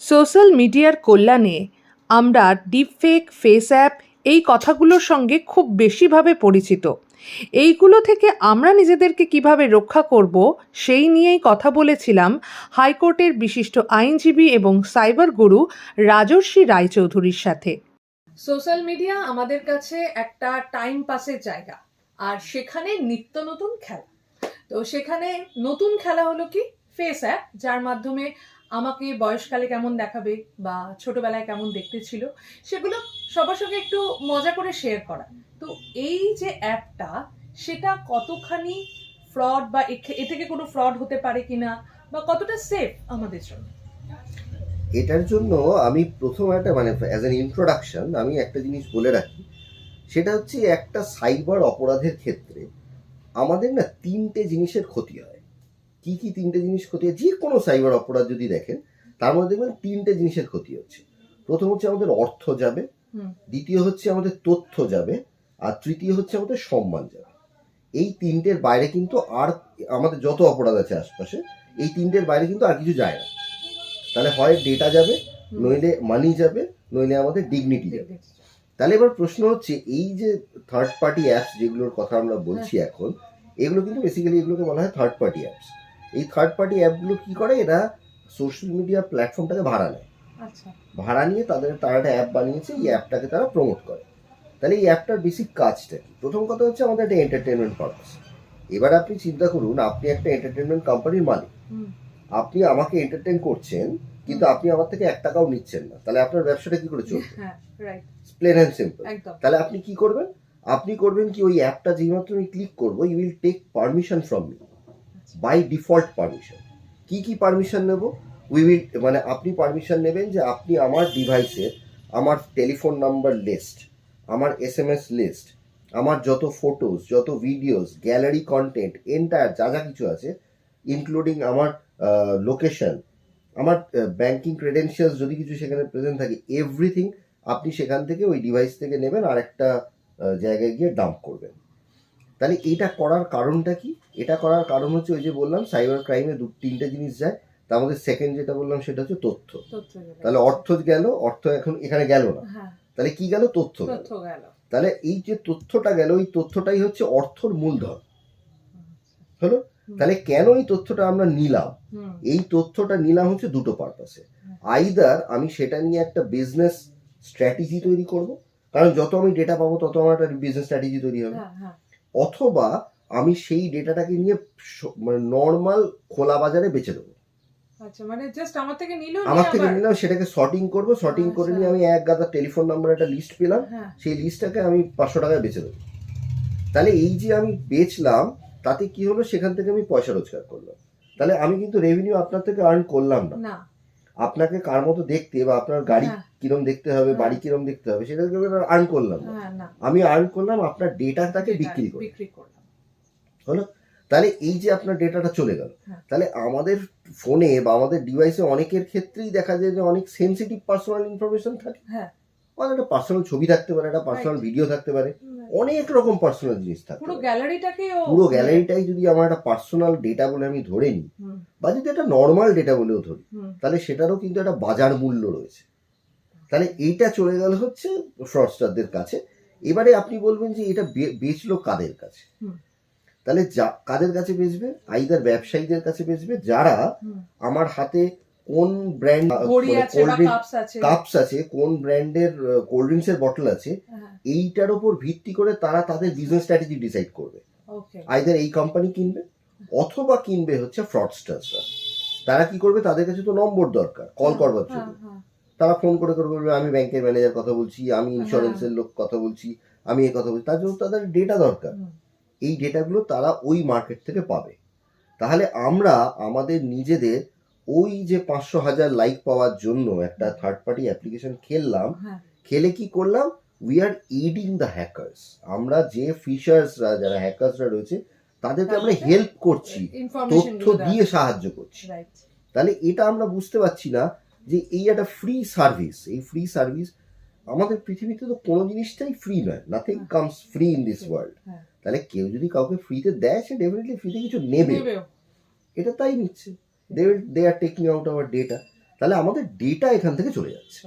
Social মিডিয়ার কল্যাণে আমরা ডিপফেক, ফেস অ্যাপ এই কথাগুলোর সঙ্গে খুব বেশিভাবে পরিচিত। এইগুলো থেকে আমরা নিজেদেরকে কীভাবে রক্ষা করব সেই নিয়েই কথা বলেছিলাম হাইকোর্টের বিশিষ্ট আইনজীবী এবং সাইবার গুরু রাজর্ষি রায়চৌধুরীর সাথে। সোশ্যাল মিডিয়া আমাদের কাছে একটা টাইম পাসের জায়গা, আর সেখানে নিত্য নতুন খেলা। তো সেখানে নতুন খেলা হলো কি? ফেস অ্যাপ, যার মাধ্যমে আমাকে বয়সকালে কেমন দেখাবে বা ছোটবেলায় কেমন দেখতে ছিল, সেগুলো সবার সঙ্গে একটু মজা করে শেয়ার করা। তো এই যে অ্যাপটা সেটা কতখানি ফ্রড বা এ- থেকে কোনো ফ্রড হতে পারে কিনা বা কতটা সেফ আমাদের জন্য? এটার জন্য আমি প্রথম একটা মানে অ্যাজ এন ইন্ট্রোডাকশন আমি একটা জিনিস বলে রাখি। সেটা হচ্ছে একটা সাইবার অপরাধের ক্ষেত্রে আমাদের না তিনটে জিনিসের ক্ষতি হয়। কি কি তিনটে জিনিস ক্ষতি হয়? যে কোনো সাইবার অপরাধ যদি দেখেন তার মধ্যে দেখবেন তিনটে জিনিসের ক্ষতি হচ্ছে। প্রথম হচ্ছে আমাদের অর্থ যাবে দ্বিতীয় হচ্ছে আমাদের তথ্য যাবে আর তৃতীয় হচ্ছে আমাদের সম্মান যাবে। এই তিনটের বাইরে কিন্তু আর আমাদের যত অপরাধ আছে আশপাশে এই তিনটের বাইরে কিন্তু আর কিছু যায় না। তাহলে হয় ডেটা যাবে নইলে মানি যাবে নইলে আমাদের ডিগনিটি যাবে। তাহলে এবার প্রশ্ন হচ্ছে এই যে থার্ড পার্টি অ্যাপস যেগুলোর কথা আমরা বলছি এখন এগুলো কিন্তু বেসিক্যালি এগুলোকে বলা হয় থার্ড পার্টি অ্যাপস এই থার্ড পার্টি অ্যাপগুলো কি করে? এরা সোশ্যাল মিডিয়া প্ল্যাটফর্মটাকে ভাড়া নেয়। আচ্ছা। ভাড়া নিয়ে তাদের তারা একটা অ্যাপ বানিয়েছে এই অ্যাপটাকে তারা প্রমোট করে। তাহলে এই অ্যাপটার বেসিক কাজটা কি? প্রথম কথা হচ্ছে আমাদের একটা এন্টারটেনমেন্ট পারপাস এবার আপনি চিন্তা করুন আপনি একটা এন্টারটেনমেন্ট কোম্পানির মালিক। আপনি আমাকে এন্টারটেন করছেন কিন্তু আপনি আমার থেকে এক টাকাও নিচ্ছেন না। তাহলে আপনার ব্যবসাটা কি করে চলবে? প্লেন অ্যান্ড সিম্পল তাহলে আপনি কি করবেন? আপনি করবেন কি ওই অ্যাপটা যেই মাত্র আমি ক্লিক করব you will take permission from me by default permission কি কি পারমিশন নেব? উই উইল মানে আপনি পারমিশন নেবেন যে আপনি আমার ডিভাইসে আমার টেলিফোন নাম্বার লিস্ট আমার এস এম এস লিস্ট আমার যত ফটোজ যত ভিডিওস গ্যালারি কন্টেন্ট এন্টায়ার যা যা কিছু আছে ইনক্লুডিং আমার লোকেশন আমার ব্যাংকিং ক্রেডেনশিয়ালস যদি কিছু সেখানে প্রেজেন্ট থাকে এভরিথিং আপনি সেখান থেকে ওই ডিভাইস থেকে নেবেন আর একটা জায়গায় গিয়ে ডাম্প করবেন। তাহলে এটা করার কারণটা কি? এটা করার কারণ হচ্ছে ওই যে বললাম সাইবার ক্রাইমে দু তিনটে জিনিস যায়। তার মধ্যে সেকেন্ড যেটা বললাম সেটা হচ্ছে তথ্য। তাহলে অর্থ গেল অর্থ এখন এখানে গেল না। হ্যাঁ। তাহলে কি গেল? তথ্য গেল। তাহলে এই যে তথ্যটা গেল ওই তথ্যটাই হচ্ছে অর্থর মূলধন। হলো? তাহলে কেন এই তথ্যটা আমরা নিলাম? এই তথ্যটা নিলাম হচ্ছে দুটো পারপাসে আইদার আমি সেটা নিয়ে একটা বিজনেস স্ট্র্যাটেজি তৈরি করব কারণ যত আমি ডেটা পাবো তত আমার একটা বিজনেস স্ট্র্যাটেজি তৈরি হবে। হ্যাঁ হ্যাঁ। অথবা আমি সেই ডেটাটাকে নিয়ে মানে নর্মাল খোলা বাজারে বেচে দেবো। আচ্ছা মানে জাস্ট আমার থেকে নিল আমার থেকে নিলাম সেটাকে শর্টিং করব শর্টিং করে আচ্ছা। নিয়ে আমি এক গাদা টেলিফোন নাম্বার একটা লিস্ট পেলাম হ্যাঁ। সেই লিস্টটাকে আমি পাঁচশো টাকায় বেচে দেবো। তাহলে এই যে আমি বেচলাম তাতে কি হলো? সেখান থেকে আমি পয়সা রোজগার করলাম। তাহলে আমি কিন্তু রেভিনিউ আপনার থেকে আর্ন করলাম না। না। আপনাকে কার মতো দেখতে বা আপনার গাড়ি হ্যাঁ। কিরম দেখতে হবে। বাড়ি কিরম দেখতে হবে সেটা আর্ন করলাম। হ্যাঁ আমি আর্ন করলাম আপনার ডেটাটাকে যেটা বিক্রি করে করলাম। হলো? তাহলে এই যে আপনার ডেটাটা চলে গেল। হ্যাঁ। তাহলে আমাদের ফোনে বা আমাদের ডিভাইসে অনেকের ক্ষেত্রেই দেখা যায় যে অনেক সেন্সিটিভ পার্সোনাল ইনফরমেশন থাকে। হ্যাঁ। মানে একটা পার্সোনাল ছবি থাকতে পারে একটা পার্সোনাল ভিডিও থাকতে পারে। অনেক রকম পার্সোনাল জিনিস থাকতে পুরো গ্যালারিটাকে পুরো গ্যালারিটাই যদি আমার একটা পার্সোনাল ডেটা বলে আমি ধরে নিই বা যদি একটা নর্মাল ডেটা বলেও ধরি তাহলে সেটারও কিন্তু একটা বাজার মূল্য রয়েছে। তাহলে এইটা চলে গেল হচ্ছে ফ্রডস্টারদের কাছে। এবারে আপনি বলবেন যে এটা বেচলো কাদের কাছে? তাহলে যা কাদের কাছে বেচবে? আইদার ব্যবসায়ীদের কাছে বেচবে যারা আমার হাতে কোন ব্র্যান্ড কাপস আছে কোন ব্র্যান্ডের কোল্ড ড্রিঙ্কস এর বটল আছে হ্যাঁ। এইটার উপর ভিত্তি করে তারা তাদের বিজনেস স্ট্র্যাটেজি ডিসাইড করবে। আইদার এই কোম্পানি কিনবে অথবা কিনবে হচ্ছে ফ্রডস্টার্সরা তারা কি করবে? তাদের কাছে তো নম্বর দরকার কল করবার হ্যাঁ জন্য। হ্যাঁ। তারা ফোন করে করে বলবে আমি ব্যাংকের ম্যানেজার কথা বলছি আমি ইন্স্যুরেন্সের লোক কথা বলছি আমি এই কথা বলছি। তার জন্য তাদের ডেটা দরকার। এই ডেটাগুলো তারা ওই মার্কেট থেকে পাবে। তাহলে আমরা আমাদের নিজেদের ওই যে পাঁচশো হাজার লাইক পাওয়ার জন্য একটা থার্ড পার্টি অ্যাপ্লিকেশন খেললাম হ্যাঁ। খেলে কি করলাম? We are aiding the hackers আমরা যে ফিশার্সরা যারা হ্যাকার্সরা রয়েছে তাদেরকে আমরা হেল্প করছি তথ্য দিয়ে সাহায্য করছি। তাহলে এটা আমরা বুঝতে পারছি না যে এই একটা ফ্রি সার্ভিস এই ফ্রি সার্ভিস আমাদের পৃথিবীতে তো কোনো জিনিসটাই ফ্রি নয়। Nothing. Comes free in this world. তাহলে কেউ যদি কাউকে ফ্রিতে দেয় সে ডেফিনেটলি ফ্রিতে কিছু নেবে। এটা তাই নিচ্ছে। They they are taking out our data তাহলে আমাদের ডেটা এখান থেকে চলে যাচ্ছে।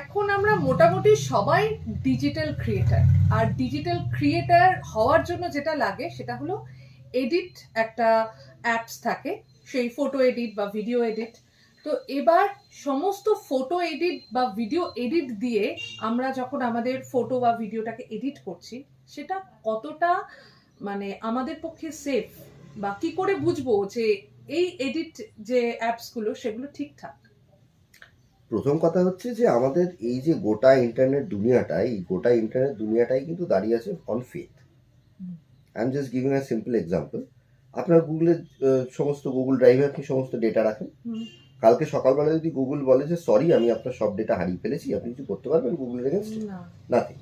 এখন আমরা মোটামুটি সবাই ডিজিটাল ক্রিয়েটার আর ডিজিটাল ক্রিয়েটার হওয়ার জন্য যেটা লাগে সেটা হলো এডিট একটা অ্যাপস থাকে। সেই ফটো এডিট বা ভিডিও এডিট তো এবার সমস্ত ফটো এডিট বা ভিডিও এডিট দিয়ে আমরা যখন আমাদের ফটো বা ভিডিওটাকে এডিট করছি সেটা কতটা মানে আমাদের পক্ষে সেফ বা কি করে বুঝব যে এই এডিট যে অ্যাপসগুলো সেগুলো ঠিকঠাক প্রথম কথা হচ্ছে যে আমাদের এই যে গোটা ইন্টারনেট দুনিয়াটা এই গোটা ইন্টারনেট দুনিয়াটাই কিন্তু দাঁড়িয়ে আছে on faith. I am just giving a simple example আপনার গুগলের সমস্ত গুগল ড্রাইভে আপনি সমস্ত ডেটা রাখেন। কালকে সকালবেলা যদি গুগল বলে যে সরি আমি আপনার সব ডেটা হারিয়ে ফেলেছি আপনি কিছু করতে পারবেন গুগলের এগেনস্টে না। নাথিং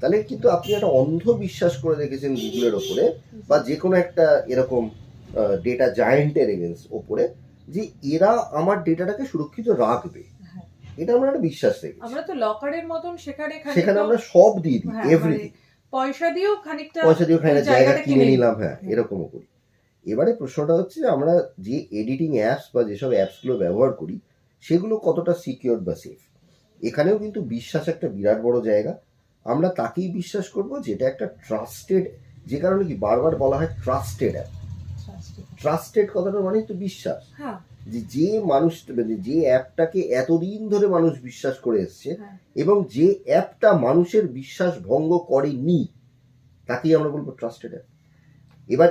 তাহলে কিন্তু আপনি একটা অন্ধ বিশ্বাস করে রেখেছেন গুগলের ওপরে বা যে কোনো একটা এরকম ডেটা জায়েন্টের এগেনস্ট ওপরে যে এরা আমার ডেটাটাকে সুরক্ষিত রাখবে। হ্যাঁ। এটা আমরা একটা বিশ্বাস রেখেছি। আমরা তো লকারের মতন সেখানে সেখানে আমরা সব দিয়ে দিই হ্যাঁ, এভরিথিং মানে পয়সা দিয়েও খানিকটা পয়সা দিয়ে ওখানে জায়গা কিনে কিনে নিলাম হ্যাঁ। এরকমও করি। এবারে প্রশ্নটা হচ্ছে যে আমরা যে এডিটিং অ্যাপস বা যেসব অ্যাপসগুলো ব্যবহার করি সেগুলো কতটা সিকিউর বা সেফ এখানেও কিন্তু বিশ্বাস একটা বিরাট বড় জায়গা। আমরা তাকেই বিশ্বাস করব যেটা একটা ট্রাস্টেড যে কারণে কি বারবার বলা হয় ট্রাস্টেড অ্যাপ ট্রাস্টেড কথাটা মানে তো বিশ্বাস। হ্যাঁ। যে যে মানুষ মানে যে অ্যাপটাকে এতদিন ধরে মানুষ বিশ্বাস করে এসছে হ্যাঁ। এবং যে অ্যাপটা মানুষের বিশ্বাস ভঙ্গ করেনি তাকেই আমরা বলব ট্রাস্টেড অ্যাপ এবার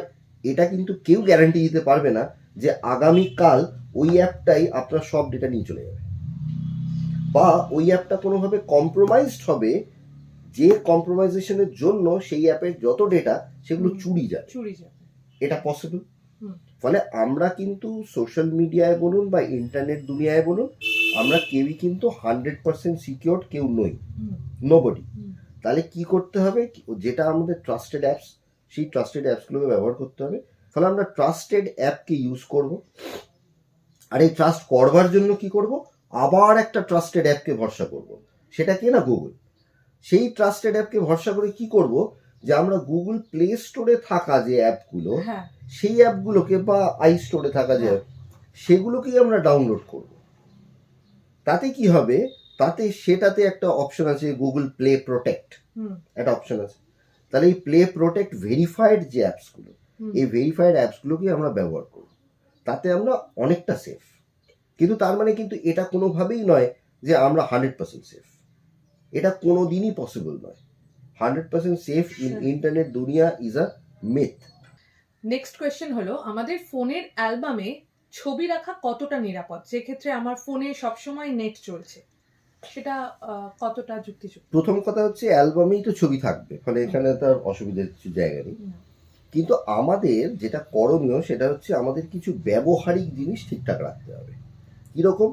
এটা কিন্তু কেউ গ্যারান্টি দিতে পারবে না যে আগামীকাল ওই অ্যাপটাই আপনার সব ডেটা নিয়ে চলে যাবে। বা ওই অ্যাপটা কোনোভাবে কম্প্রোমাইজড হবে যে কম্প্রোমাইজেশনের জন্য সেই অ্যাপের যত ডেটা সেগুলো চুরি যায় চুরি যাবে। এটা পসিবল ফলে আমরা কিন্তু সোশ্যাল মিডিয়ায় বলুন বা ইন্টারনেট দুনিয়ায় বলুন আমরা কেউই কিন্তু হান্ড্রেড পার্সেন্ট সিকিওর কেউ নই। নোবডি তাহলে কি করতে হবে? যেটা আমাদের ট্রাস্টেড অ্যাপস সেই ট্রাস্টেড অ্যাপসগুলোকে ব্যবহার করতে হবে। ফলে আমরা ট্রাস্টেড অ্যাপকে ইউজ করব। আর এই ট্রাস্ট করবার জন্য কি করব? আবার একটা ট্রাস্টেড অ্যাপকে ভরসা করব। সেটা কি না গুগল সেই ট্রাস্টেড অ্যাপকে ভরসা করে কি করব? যে আমরা গুগল প্লে স্টোরে থাকা যে অ্যাপগুলো হ্যাঁ। সেই অ্যাপগুলোকে বা আই স্টোরে থাকা যে app, সেগুলোকেই আমরা ডাউনলোড করব। তাতে কি হবে? তাতে সেটাতে একটা অপশন আছে গুগল প্লে প্রোটেক্ট একটা অপশন আছে। তাহলে এই প্লে প্রোটেক্ট ভেরিফাইড যে অ্যাপসগুলো। এই ভেরিফাইড অ্যাপসগুলোকে আমরা ব্যবহার করব। তাতে আমরা অনেকটা সেফ কিন্তু তার মানে কিন্তু এটা কোনোভাবেই নয় যে আমরা হান্ড্রেড পার্সেন্ট সেফ এটা কোনো দিনই পসিবল নয় hundred percent safe in internet দুনিয়া is a myth next question হলো আমাদের ফোনের অ্যালবামে ছবি রাখা কতটা নিরাপদ? যে ক্ষেত্রে আমার ফোনে সবসময় নেট চলছে। সেটা কতটা যুক্তিযুক্ত? প্রথম কথা হচ্ছে অ্যালবামেই তো ছবি থাকবে ফলে এখানে তার অসুবিধার কিছু জায়গা নেই। কিন্তু আমাদের যেটা করণীয় সেটা হচ্ছে আমাদের কিছু ব্যবহারিক জিনিস ঠিকঠাক রাখতে হবে। কীরকম?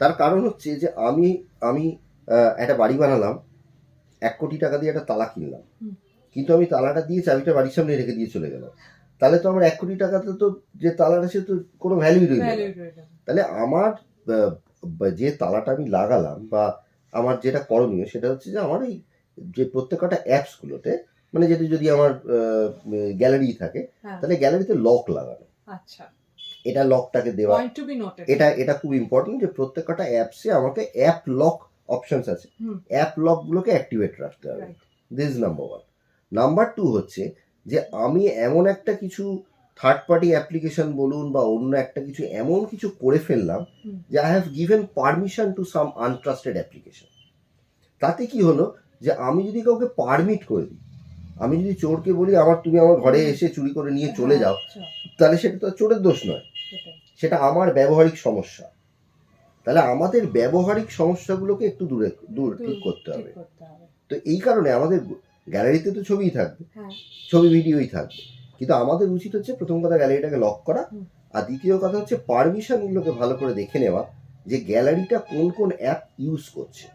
তার কারণ হচ্ছে যে আমি আমি একটা বাড়ি বানালাম এক কোটি টাকা দিয়ে একটা তালা কিনলাম। কিন্তু আমি তালাটা দিয়ে চাবিটা বাড়ির সামনে রেখে দিয়ে চলে গেলাম। তাহলে তো আমার এক কোটি টাকাতে তো যে তালাটা সে তো কোনো ভ্যালুই রইল। তাহলে আমার যে তালাটা আমি লাগালাম বা আমার যেটা করণীয় সেটা হচ্ছে যে আমার এই যে প্রত্যেকটা অ্যাপসগুলোতে মানে যেটা যদি আমার গ্যালারি থাকে হ্যাঁ। তাহলে গ্যালারিতে লক লাগানো। আচ্ছা। এটা লকটাকে দেওয়া এটা এটা খুব ইম্পর্টেন্ট যে প্রত্যেকটা অ্যাপসে আমাকে অ্যাপ লক অপশনস আছে। অ্যাপ লকগুলোকে অ্যাক্টিভেট রাখতে হবে। This number one number two হচ্ছে যে আমি এমন একটা কিছু থার্ড পার্টি অ্যাপ্লিকেশন বলুন বা অন্য একটা কিছু এমন কিছু করে ফেললাম যে I have given permission to some untrusted application তাতে কি হলো যে আমি যদি কাউকে পারমিট করে দিই আমি যদি চোরকে বলি আমার তুমি আমার ঘরে এসে চুরি করে নিয়ে চলে যাও তাহলে সেটা তো চোরের দোষ নয়। সেটা আমার ব্যবহারিক সমস্যা। তাহলে আমাদের ব্যবহারিক সমস্যাগুলোকে একটু দূরে দূর ঠিক করতে হবে। তো এই কারণে আমাদের গ্যালারিতে তো ছবিই থাকবে। হ্যাঁ। ছবি ভিডিওই থাকবে। কিন্তু আমাদের উচিত হচ্ছে প্রথম কথা গ্যালারিটাকে লক করা আর দ্বিতীয় কথা হচ্ছে পারমিশনগুলোকে ভালো করে দেখে নেওয়া যে গ্যালারিটা কোন কোন অ্যাপ ইউজ করছে।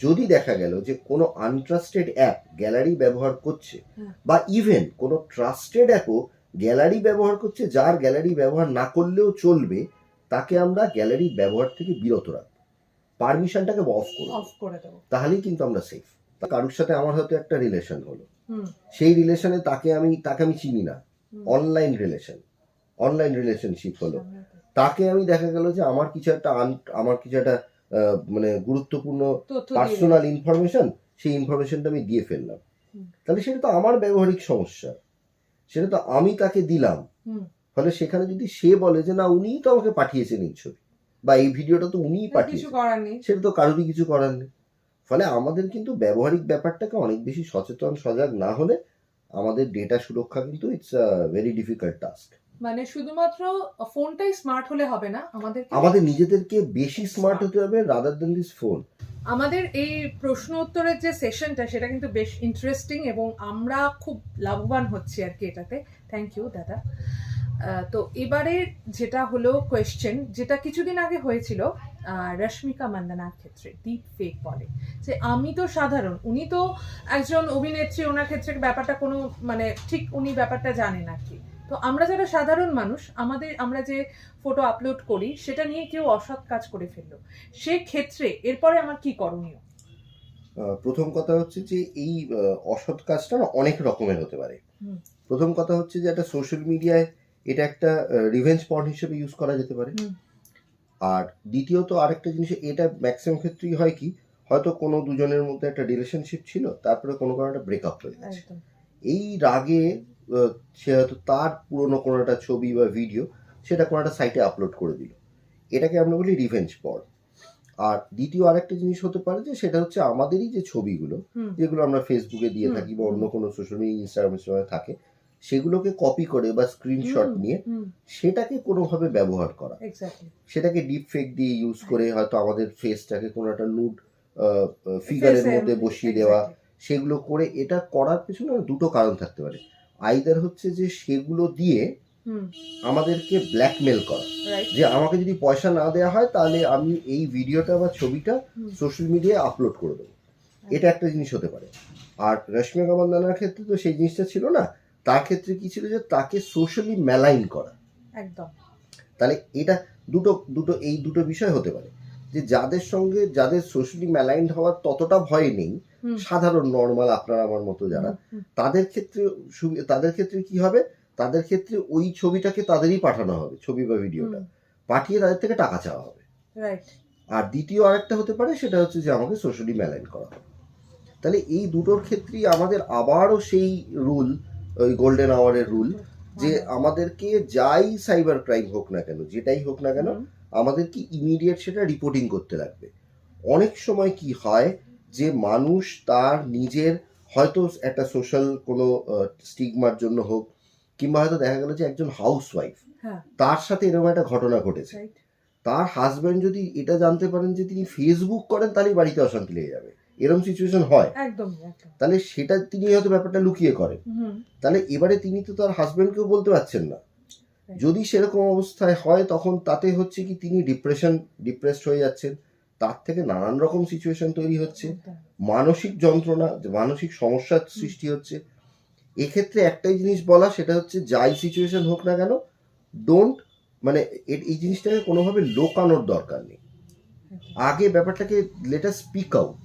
যদি দেখা গেল যে কোনো আনট্রাস্টেড অ্যাপ গ্যালারি ব্যবহার করছে হ্যাঁ। বা ইভেন কোনো ট্রাস্টেড অ্যাপও গ্যালারি ব্যবহার করছে যার গ্যালারি ব্যবহার না করলেও চলবে তাকে আমরা গ্যালারি ব্যবহার থেকে বিরত রাখব। পারমিশনটাকে অফ করব অফ করে দেবো। তাহলেই কিন্তু আমরা সেফ কারুর সাথে আমার হয়তো একটা রিলেশন হলো। সেই রিলেশনে তাকে আমি তাকে আমি চিনি না। অনলাইন রিলেশন অনলাইন রিলেশনশিপ হলো। তাকে আমি দেখা গেল যে আমার কিছু একটা আমার কিছু একটা মানে গুরুত্বপূর্ণ পার্সোনাল ইনফরমেশন সেই ইনফরমেশনটা আমি দিয়ে ফেললাম। তাহলে সেটা তো আমার ব্যবহারিক সমস্যা। সেটা তো আমি তাকে দিলাম। ফলে সেখানে যদি সে বলে যে না উনিই তো আমাকে পাঠিয়েছেন এই ছবি বা এই ভিডিওটা তো উনিই পাঠিয়েছেন। সেটা তো কারোরই কিছু করার নেই। ফলে আমাদের কিন্তু ব্যবহারিক ব্যাপারটাকে অনেক বেশি সচেতন সজাগ না হলে আমাদের ডেটা সুরক্ষা কিন্তু ইটস ভেরি ডিফিকাল্ট টাস্ক মানে শুধুমাত্র ফোনটাই স্মার্ট হলে হবে না আমাদের আমাদের নিজেদেরকে বেশি স্মার্ট হতে হবে রাদার দেন দিস ফোন আমাদের এই প্রশ্ন উত্তরের যে সেশনটা সেটা কিন্তু বেশ ইন্টারেস্টিং এবং আমরা খুব লাভবান হচ্ছি আর কি এটাতে। থ্যাংক ইউ দাদা। তো এবারে যেটা হলো কোয়েশ্চেন যেটা কিছুদিন আগে হয়েছিল রশ্মিকা মান্দানার ক্ষেত্রে ডিপ ফেক বলে। যে আমি তো সাধারণ উনি তো একজন অভিনেত্রী ওনার ক্ষেত্রে ব্যাপারটা কোনো মানে ঠিক উনি ব্যাপারটা জানেন আর কি। তো আমরা যারা সাধারণ মানুষ আমাদের আমরা যে ফটো আপলোড করি সেটা নিয়ে কেউ অসৎ কাজ করে ফেলল। সেক্ষেত্রে এরপরে আমার কি করণীয়? প্রথম কথা হচ্ছে যে এই অসৎ কাজটা অনেক রকমের হতে পারে। প্রথম কথা হচ্ছে যে একটা সোশ্যাল মিডিয়ায় এটা একটা রিভেঞ্জ পর্ন হিসেবে ইউজ করা যেতে পারে। আর দ্বিতীয়ত আরেকটা জিনিস এটা ম্যাক্সিমাম ক্ষেত্রেই হয় কি হয়তো কোনো দুজনের মধ্যে একটা রিলেশনশিপ ছিল তারপরে কোনো কারণে একটা ব্রেকআপ হয়ে গেছে। এই রাগে সে হয়তো তার পুরনো কোনো একটা ছবি বা ভিডিও সেটা কোনো একটা সাইটে আপলোড করে দিল। এটাকে আমরা বলি রিভেঞ্জ পর আর দ্বিতীয় আরেকটা জিনিস হতে পারে যে সেটা হচ্ছে আমাদেরই যে ছবিগুলো যেগুলো আমরা ফেসবুকে দিয়ে থাকি বা অন্য কোনো সোশ্যাল মিডিয়া ইনস্টাগ্রামের সময় থাকে সেগুলোকে কপি করে বা স্ক্রিনশট নিয়ে সেটাকে কোনোভাবে ব্যবহার করা। সেটাকে ডিপ ফেক দিয়ে ইউজ করে হয়তো আমাদের ফেসটাকে কোনো একটা নুড ফিগারের মধ্যে বসিয়ে দেওয়া সেগুলো করে এটা করার পেছনে দুটো কারণ থাকতে পারে। আইদার হচ্ছে যে সেগুলো দিয়ে আমাদেরকে ব্ল্যাকমেল করা। যে আমাকে যদি পয়সা না দেওয়া হয় তাহলে আমি এই ভিডিওটা বা ছবিটা সোশ্যাল মিডিয়ায় আপলোড করে দেবো। এটা একটা জিনিস হতে পারে। আর রশ্মিকা মান্দানার ক্ষেত্রে তো সেই জিনিসটা ছিল না তার ক্ষেত্রে কি ছিল যে তাকে সোশ্যালি ম্যালাইন করা। একদম। তাহলে এটা দুটো দুটো এই দুটো বিষয় হতে পারে। যে যাদের সঙ্গে যাদের সোশ্যালি ম্যালাইন্ড হওয়ার ততটা ভয় নেই সাধারণ নর্মাল আপনার আমার মতো যারা তাদের ক্ষেত্রে তাদের ক্ষেত্রে কি হবে? তাদের ক্ষেত্রে ওই ছবিটাকে তাদেরই পাঠানো হবে ছবি বা ভিডিওটা। পাঠিয়ে তাদের থেকে টাকা চাওয়া হবে। আর দ্বিতীয় আরেকটা হতে পারে সেটা হচ্ছে যে আমাকে সোশ্যালি ম্যালাইন করা হবে। তাহলে এই দুটোর ক্ষেত্রেই আমাদের আবারও সেই রুল ওই গোল্ডেন আওয়ারের রুল যে আমাদেরকে যাই সাইবার ক্রাইম হোক না কেন যেটাই হোক না কেন আমাদেরকে ইমিডিয়েট সেটা রিপোর্টিং করতে লাগবে। অনেক সময় কি হয় যে মানুষ তার নিজের হয়তো একটা সোশ্যাল কোনো স্টিগমার জন্য হোক কিংবা হয়তো দেখা গেল যে একজন হাউস ওয়াইফ হ্যাঁ। তার সাথে এরকম একটা ঘটনা ঘটেছে। তার হাজব্যান্ড যদি এটা জানতে পারেন যে তিনি ফেসবুক করেন তাহলেই বাড়িতে অশান্তি লেগে যাবে। এরকম সিচুয়েশন হয়। একদম তাহলে সেটা তিনি হয়তো ব্যাপারটা লুকিয়ে করেন। তাহলে এবারে তিনি তো তার হাজব্যান্ডকেও বলতে পারছেন না। যদি সেরকম অবস্থায় হয় তখন তাতে হচ্ছে কি তিনি ডিপ্রেশন ডিপ্রেসড হয়ে যাচ্ছেন। তার থেকে নানান রকম সিচুয়েশন তৈরি হচ্ছে। মানসিক যন্ত্রণা মানসিক সমস্যার সৃষ্টি হচ্ছে। এক্ষেত্রে একটাই জিনিস বলা সেটা হচ্ছে যাই সিচুয়েশন হোক না কেন ডোন্ট মানে এই জিনিসটাকে কোনোভাবে লোকানোর দরকার নেই। আগে ব্যাপারটাকে লেটার স্পিক আউট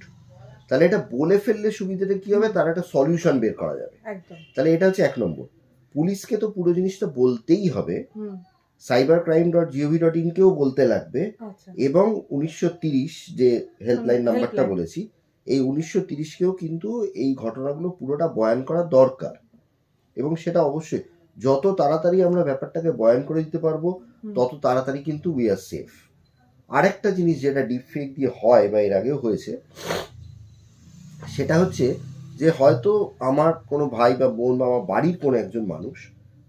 তাহলে এটা বলে ফেললে সুবিধাটা কি হবে? তার একটা সলিউশন বের করা যাবে। তাহলে এটা হচ্ছে এক নম্বর। পুলিশকে তো পুরো জিনিসটা বলতেই হবে। Cyber crime dot gov dot ইনকেও বলতে লাগবে। আচ্ছা। এবং উনিশশো তিরিশ যে হেল্পলাইন নাম্বারটা বলেছি এই উনিশশো তিরিশকেও কিন্তু এই ঘটনাগুলো পুরোটা বয়ান করা দরকার। এবং সেটা অবশ্যই যত তাড়াতাড়ি আমরা ব্যাপারটাকে বয়ান করে দিতে পারব তত তাড়াতাড়ি কিন্তু উই আর সেফ আরেকটা জিনিস যেটা ডিপফেক দিয়ে হয় বা এর আগেও হয়েছে সেটা হচ্ছে যে হয়তো আমার কোনো ভাই বা বোন বা আমার বাড়ির কোনো একজন মানুষ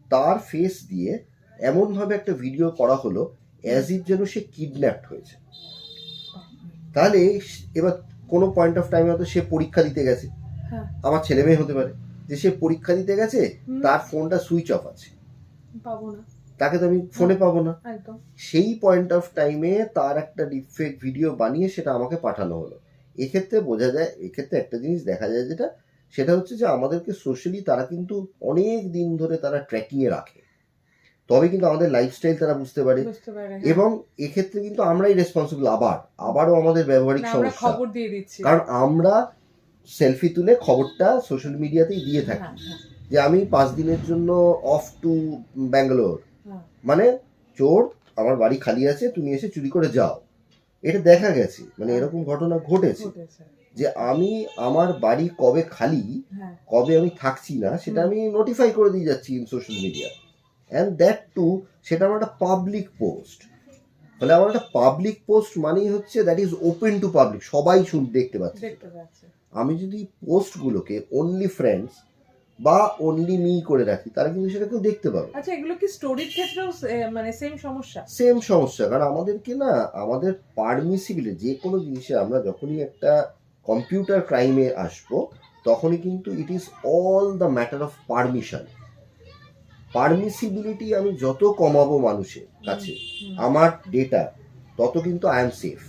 তার ফেস দিয়ে এমনভাবে একটা ভিডিও করা হলো অ্যাজ ইফ যেন সে কিডন্যাপড হয়েছে। তাহলে এবার কোনো পয়েন্ট অফ টাইমে হয়তো সে পরীক্ষা দিতে গেছে। হ্যাঁ। আমার ছেলে মেয়ে হতে পারে। যে সে পরীক্ষা দিতে গেছে তার ফোনটা সুইচ অফ আছে। পাবো না। তাকে তো আমি ফোনে পাবো না। সেই পয়েন্ট অফ টাইমে তার একটা ডিফেক্ট ভিডিও বানিয়ে সেটা আমাকে পাঠানো হলো। এক্ষেত্রে বোঝা যায় এক্ষেত্রে একটা জিনিস দেখা যায় যেটা সেটা হচ্ছে যে আমাদেরকে সোশ্যালি তারা কিন্তু অনেক দিন ধরে তারা ট্র্যাকিংয়ে রাখে। তবে কিন্তু আমাদের লাইফস্টাইল তারা বুঝতে পারে। হ্যাঁ। এবং এক্ষেত্রে কিন্তু আমরাই রেসপন্সিবল আবার আবারও আমাদের ব্যবহারিক সমস্যা। খবর দিয়ে দিচ্ছি। কারণ আমরা সেলফি তুলে খবরটা সোশ্যাল মিডিয়াতেই দিয়ে থাকি। হ্যাঁ হ্যাঁ। যে আমি পাঁচ দিনের জন্য অফ টু ব্যাঙ্গালোর মানে চোর আমার বাড়ি খালি আছে তুমি এসে চুরি করে যাও। এটা দেখা গেছে মানে এরকম ঘটনা ঘটেছে। যে আমি আমার বাড়ি কবে খালি হ্যাঁ। কবে আমি থাকছি না সেটা আমি নোটিফাই করে দিয়ে যাচ্ছি in social media and that too সেটা আমার একটা পাবলিক পোস্ট ফলে আমার একটা পাবলিক পোস্ট মানেই হচ্ছে that is open to public সবাই শুন দেখতে পাচ্ছে। দেখতে পাচ্ছে। আমি যদি পোস্টগুলোকে অনলি ফ্রেন্ডস বা অনলি মি করে রাখি তারা কিন্তু সেটা কেউ দেখতে পাবে। আচ্ছা এগুলো কি স্টোরির ক্ষেত্রেও মানে সেম সমস্যা? সেম সমস্যা কারণ আমাদেরকে না আমাদের পারমিসিবিলি যে কোনো জিনিসে আমরা যখনই একটা কম্পিউটার ক্রাইমে আসব তখনই কিন্তু it is all the matter of permission permissibility আমি যত কমাবো মানুষের কাছে আমার ডেটা তত কিন্তু আই এম সেফ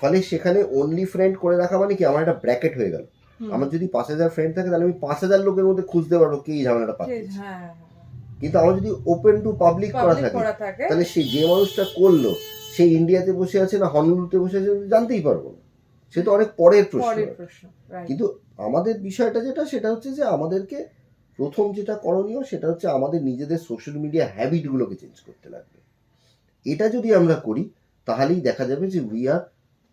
ফলে সেখানে অনলি ফ্রেন্ড করে রাখা মানে কি? আমার একটা ব্র্যাকেট হয়ে গেল। আমার যদি পাঁচ হাজার ফ্রেন্ড থাকে তাহলে আমি পাঁচ হাজার লোকের মধ্যে খুঁজতে পারব কে এই ঝামেলাটা হ্যাঁ কিন্তু আমার যদি ওপেন টু পাবলিক করা থাকে তাহলে সেই যে মানুষটা করল সে ইন্ডিয়াতে বসে আছে না হনলুলুতে বসে আছে জানতেই পারব না। সে তো অনেক পরের প্রশ্ন. কিন্তু আমাদের বিষয়টা যেটা সেটা হচ্ছে যে আমাদেরকে প্রথম যেটা করণীয় সেটা হচ্ছে আমাদের নিজেদের সোশ্যাল মিডিয়া হ্যাবিটগুলোকে চেঞ্জ করতে লাগবে। এটা যদি আমরা করি তাহলেই দেখা যাবে যে উই আর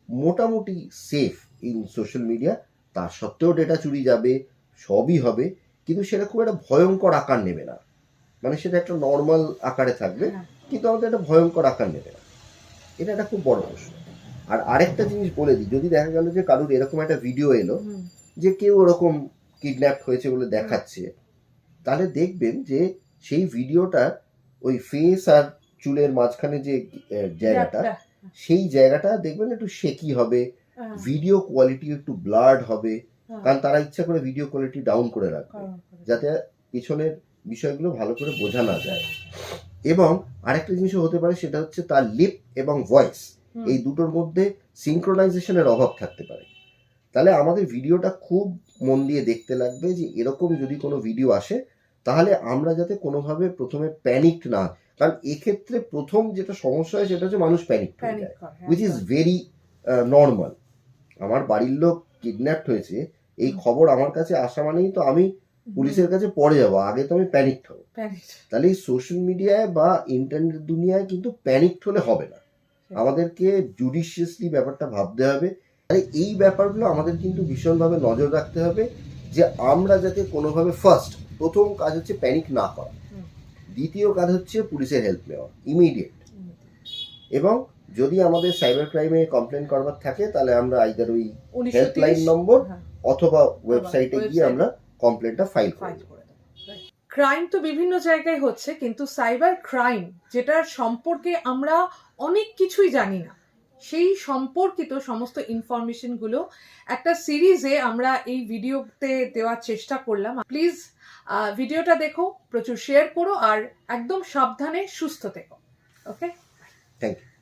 মোটামুটি সেফ ইন সোশ্যাল মিডিয়া তার সত্ত্বেও ডেটা চুরি যাবে সবই হবে কিন্তু সেটা খুব একটা ভয়ঙ্কর আকার নেবে না। মানে সেটা একটা নর্মাল আকারে থাকবে হ্যাঁ। কিন্তু আমাদের একটা ভয়ঙ্কর আকার নেবে না। এটা একটা খুব বড় প্রশ্ন। আর আরেকটা জিনিস বলে দিই যদি দেখা গেল যে কারুর এরকম একটা ভিডিও এলো যে কেউ ওরকম কিডন্যাপ হয়েছে বলে দেখাচ্ছে তাহলে দেখবেন যে সেই ভিডিওটা ওই ফেস আর চুলের মাঝখানে যে জায়গাটা সেই জায়গাটা দেখবেন একটু শেকি হবে ভিডিও কোয়ালিটি একটু ব্লার্ড হবে হ্যাঁ, কারণ তারা ইচ্ছা করে ভিডিও কোয়ালিটি ডাউন করে রাখবে যাতে পিছনের বিষয়গুলো ভালো করে বোঝা না যায়। এবং আরেকটা জিনিসও হতে পারে সেটা হচ্ছে তার লিপ এবং ভয়েস এই দুটোর মধ্যে সিঙ্ক্রোনাইজেশনের অভাব থাকতে পারে। তাহলে আমাদের ভিডিওটা খুব মন দিয়ে দেখতে লাগবে যে এরকম যদি কোনো ভিডিও আসে তাহলে আমরা যাতে কোনোভাবে প্রথমে প্যানিক না কারণ এক্ষেত্রে প্রথম যেটা সমস্যা হয় সেটা হচ্ছে মানুষ প্যানিক হয়ে যায় হ্যাঁ, উইচ ইজ ভেরি নর্মাল আমার বাড়ির লোক কিডন্যাপড হয়েছে এই খবর আমার কাছে আসা মানেই তো আমি পুলিশের কাছে পরে যাব আগে তো আমি প্যানিক হব। তাহলে এই সোশ্যাল মিডিয়ায় বা ইন্টারনেট দুনিয়ায় কিন্তু প্যানিক হলে হবে না। আমাদেরকে জুডিশিয়াসলি ব্যাপারটা ভাবতে হবে। আর এই ব্যাপারগুলো আমাদের কিন্তু ভীষণভাবে নজর রাখতে হবে যে আমরা যাতে কোনোভাবে ফার্স্ট প্রথম কাজ হচ্ছে প্যানিক না করা। দ্বিতীয় কাজ হচ্ছে পুলিশের হেল্প নেওয়া ইমিডিয়েট এবং যদি আমাদের সাইবার ক্রাইমে কমপ্লেন করবার থাকে তাহলে আমরা আইদার ওই হেল্পলাইন নম্বর হ্যাঁ, অথবা ওয়েবসাইটে গিয়ে আমরা কমপ্লেনটা ফাইল করে ক্রাইম তো বিভিন্ন জায়গায় হচ্ছে কিন্তু সাইবার ক্রাইম যেটার সম্পর্কে আমরা অনেক কিছুই জানি না সেই সম্পর্কিত সমস্ত ইনফরমেশনগুলো একটা সিরিজে আমরা এই ভিডিওতে দেওয়ার চেষ্টা করলাম। প্লিজ ভিডিওটা দেখো প্রচুর শেয়ার করো আর একদম সাবধানে সুস্থ থেকো। Okay thank you